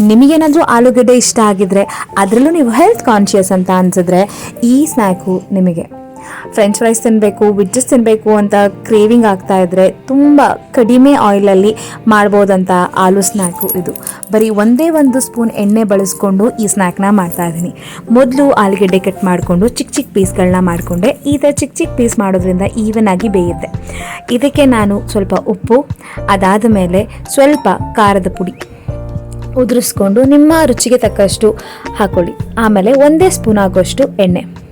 ನಿಮಗೇನಾದರೂ ಆಲೂಗಡ್ಡೆ ಇಷ್ಟ ಆಗಿದ್ರೆ ಅದರಲ್ಲೂ ನೀವು ಹೆಲ್ತ್ ಕಾನ್ಷಿಯಸ್ ಅಂತ ಅನ್ಸಿದ್ರೆ ಈ ಸ್ನ್ಯಾಕು ನಿಮಗೆ. ಫ್ರೆಂಚ್ ಫ್ರೈಸ್ ತಿನ್ನಬೇಕು ವಿಜ್ಜಸ್ ತಿನ್ನಬೇಕು ಅಂತ ಕ್ರೇವಿಂಗ್ ಆಗ್ತಾ ಇದ್ರೆ ತುಂಬ ಕಡಿಮೆ ಆಯಿಲಲ್ಲಿ ಮಾಡ್ಬೋದಂತ ಆಲೂ ಸ್ನ್ಯಾಕು ಇದು. ಬರೀ ಒಂದೇ ಒಂದು ಸ್ಪೂನ್ ಎಣ್ಣೆ ಬಳಸ್ಕೊಂಡು ಈ ಸ್ನ್ಯಾಕ್ನ ಮಾಡ್ತಾ ಇದ್ದೀನಿ. ಮೊದಲು ಆಲೂಗಡ್ಡೆ ಕಟ್ ಮಾಡಿಕೊಂಡು ಚಿಕ್ಕ ಚಿಕ್ಕ ಪೀಸ್ಗಳನ್ನ ಮಾಡಿಕೊಂಡೆ. ಈ ಥರ ಚಿಕ್ಕ ಚಿಕ್ಕ ಪೀಸ್ ಮಾಡೋದ್ರಿಂದ ಈವನ್ ಆಗಿ ಬೇಯುತ್ತೆ. ಇದಕ್ಕೆ ನಾನು ಸ್ವಲ್ಪ ಉಪ್ಪು ಅದಾದ ಮೇಲೆ ಸ್ವಲ್ಪ ಖಾರದ ಪುಡಿ. ಉದುರಿಸ್ಕೊಂಡು ನಿಮ್ಮ ರುಚಿಗೆ ತಕ್ಕಷ್ಟು ಹಾಕೊಳ್ಳಿ. ಆಮೇಲೆ ಒಂದೇ ಸ್ಪೂನ್ ಆಗೋಷ್ಟು ಎಣ್ಣೆ.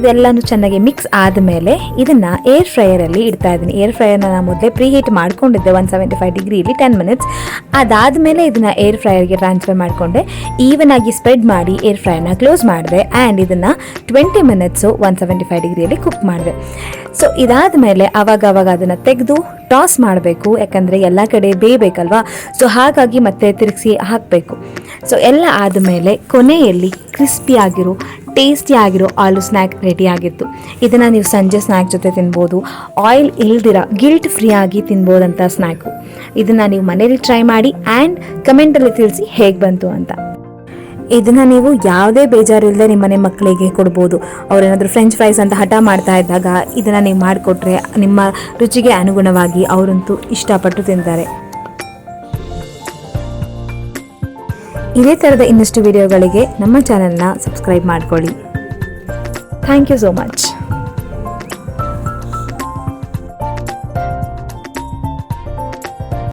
ಇದೆಲ್ಲನೂ ಚೆನ್ನಾಗಿ ಮಿಕ್ಸ್ ಆದಮೇಲೆ ಇದನ್ನು ಏರ್ ಫ್ರೈಯರಲ್ಲಿ ಇಡ್ತಾ ಇದ್ದೀನಿ. ಏರ್ ಫ್ರೈಯರ್ನ ನಾನು ಮೊದಲೇ ಪ್ರೀ ಹೀಟ್ ಮಾಡ್ಕೊಂಡಿದ್ದೆ ಒನ್ ಸೆವೆಂಟಿ ಫೈವ್ ಡಿಗ್ರಿಲಿ ಟೆನ್ ಮಿನಿಟ್ಸ್ ಅದಾದಮೇಲೆ ಇದನ್ನು ಏರ್ ಫ್ರೈಯರ್ಗೆ ಟ್ರಾನ್ಸ್ಫರ್ ಮಾಡಿಕೊಂಡೆ. ಈವನ್ ಆಗಿ ಸ್ಪ್ರೆಡ್ ಮಾಡಿ ಏರ್ ಫ್ರೈಯರ್ನ ಕ್ಲೋಸ್ ಮಾಡಿದೆ ಆ್ಯಂಡ್ ಇದನ್ನು twenty minutes one seventy five ಡಿಗ್ರಿಯಲ್ಲಿ ಕುಕ್ ಮಾಡಿದೆ. ಸೊ ಇದಾದ ಮೇಲೆ ಅವಾಗ ಅವಾಗ ಅದನ್ನು ತೆಗೆದು ಟಾಸ್ ಮಾಡಬೇಕು. ಯಾಕಂದರೆ ಎಲ್ಲ ಕಡೆ ಬೇಯಬೇಕಲ್ವಾ? ಸೊ ಹಾಗಾಗಿ ಮತ್ತೆ ತಿರುಗಿಸಿ ಹಾಕಬೇಕು. ಸೊ ಎಲ್ಲ ಆದಮೇಲೆ ಕೊನೆಯಲ್ಲಿ ಕ್ರಿಸ್ಪಿ ಟೇಸ್ಟಿ ಆಗಿರೋ ಆಲೂ ಸ್ನ್ಯಾಕ್ ರೆಡಿ ಆಗಿತ್ತು ಇದನ್ನು ನೀವು ಸಂಜೆ ಸ್ನ್ಯಾಕ್ ಜೊತೆ ತಿನ್ಬೋದು. ಆಯಿಲ್ ಇಲ್ದಿರ ಗಿಲ್ಟ್ ಫ್ರೀ ಆಗಿ ತಿನ್ಬೋದಂಥ ಸ್ನ್ಯಾಕು. ಇದನ್ನು ನೀವು ಮನೇಲಿ ಟ್ರೈ ಮಾಡಿ ಆ್ಯಂಡ್ ಕಮೆಂಟಲ್ಲಿ ತಿಳಿಸಿ ಹೇಗೆ ಬಂತು ಅಂತ. ಇದನ್ನು ನೀವು ಯಾವುದೇ ಬೇಜಾರಿಲ್ಲದೆ ನಿಮ್ಮ ಮನೆ ಮಕ್ಕಳಿಗೆ ಕೊಡ್ಬೋದು. ಅವರೇನಾದರೂ ಫ್ರೆಂಚ್ ಫ್ರೈಸ್ ಅಂತ ಹಠ ಮಾಡ್ತಾ ಇದ್ದಾಗ ಇದನ್ನು ನೀವು ಮಾಡಿಕೊಟ್ರೆ ನಿಮ್ಮ ರುಚಿಗೆ ಅನುಗುಣವಾಗಿ ಅವರಂತೂ ಇಷ್ಟಪಟ್ಟು ತಿಂತಾರೆ. ಇದೇ ಥರದ ಇನ್ನಷ್ಟು ವಿಡಿಯೋಗಳಿಗೆ ನಮ್ಮ ಚಾನೆಲ್ನ ಸಬ್ಸ್ಕ್ರೈಬ್ ಮಾಡ್ಕೊಳ್ಳಿ. Thank you so much